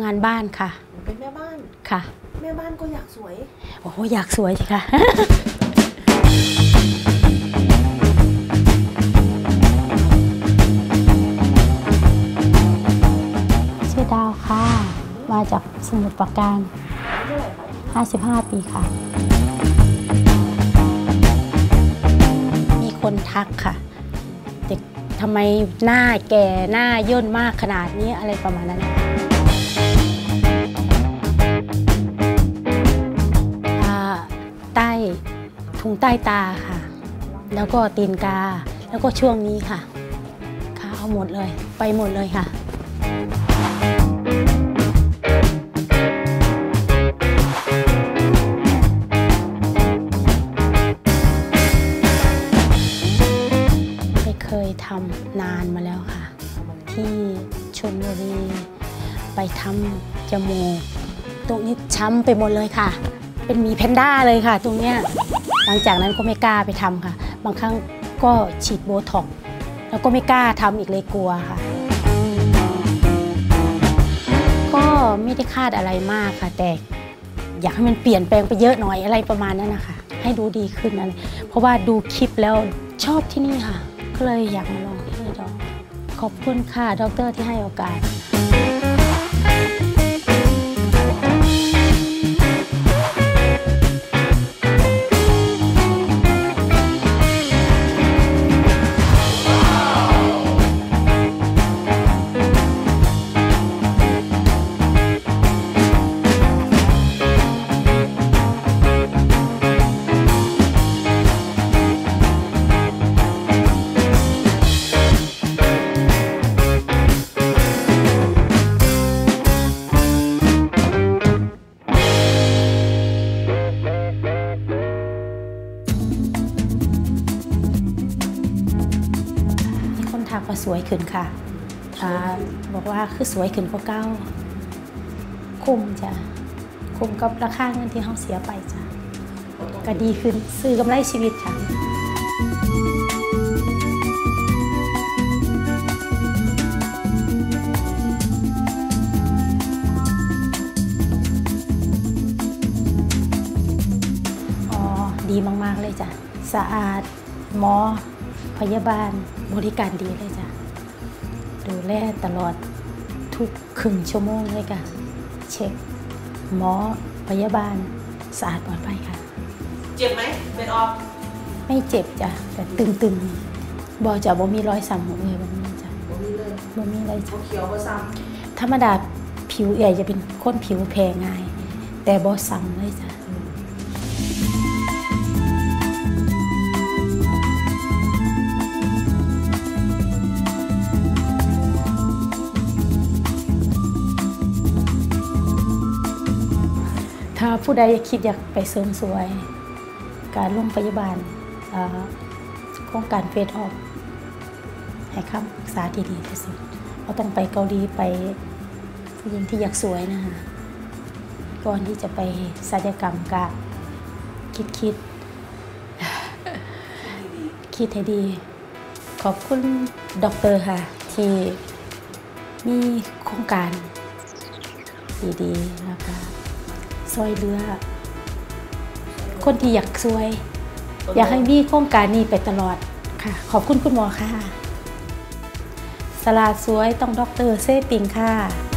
ำงานบ้านค่ะ เป็นแม่บ้านค่ะ แม่บ้านก็อยากสวย โอ้โหอยากสวยสิคะชื่อดาวค่ะ มาจากสมุทรปราการเท่าไหร่คะ55 ปีค่ะ มีคนทักค่ะเด็กทำไมหน้าแก่หน้าย่นมากขนาดนี้อะไรประมาณนั้น ถุงใต้ตาค่ะ แล้วก็ตีนกา แล้วก็ช่วงนี้ค่ะค่ะเอาหมดเลย ไปหมดเลยค่ะ ไม่เคยทำนานมาแล้วค่ะ ที่ชลบุรี ไปทำจมูก ตรงนี้ช้ำไปหมดเลยค่ะ เป็นมีแพนด้าเลยค่ะ ตรงเนี้ยหลังจากนั้นก็ไม่กล้าไปทำค่ะ บางครั้งก็ฉีดโบท็อกแล้วก็ไม่กล้าทำอีกเลยกลัวค่ะ ก็ไม่ได้คาดอะไรมากค่ะ แต่อยากให้มันเปลี่ยนแปลงไปเยอะหน่อยอะไรประมาณนั้นนะคะให้ดูดีขึ้นนั้นเพราะว่าดูคลิปแล้วชอบที่นี่ค่ะ ก็เลยอยากมาลองที่นี่ดองขอบคุณค่ะ ดรที่ให้โอกาส สวยขึ้นค่ะอ่าบอกว่าคือสวยขึ้นกว่าเก้า คุ้มจ้ะ คุ้มกับราคาเงินที่เขาเสียไปจ้ะ ก็ดีขึ้นซื้อกำไรชีวิตค่ะอ๋อดีมาก ๆ เลยจ้ะ สะอาดหมอ พยาบาลบริการดีเลยจ้ะ ดูแลตลอดทุกครึ่งชั่วโมงเลยค่ะ เช็ค หมอพยาบาลสะอาดปลอดภัยค่ะ เจ็บไหมเป็นออฟไม่เจ็บจ้ะ แต่ตึงๆบอจะบ่มีรอยสัมหัวเลยบ่มีจ้ะบ่มีเลยบ่มีอะไรจ้ะบ่เขียวบ่ซ้ธรรมดาผิวใหญ่จะเป็นคนผิวแพ้ง่าย แต่บอซ้ำเลยจ้ะ ผู้ใดคิดอยากไปเสริมสวย การโรงพยาบาลอ่าโครงการเฟสออฟให้คำปรึกษาที่ดีที่สุดเราต้องไปเกาหลีไปผู้หญิงที่อยากสวยนะคะก่อนที่จะไปศัลยกรรมกะคิดคิด คิดให้ดี ขอบคุณด็อกเตอร์ค่ะ ที่มีโครงการดีๆแล้วก็ ซอยเรือ คนที่อยากสวยำอยากให้มีโครงการนี้ไปตลอดค่ะ ขอบคุณคุณหมอค่ะ สลาดสวยต้องดอกเตอร์เซปิงค่ะ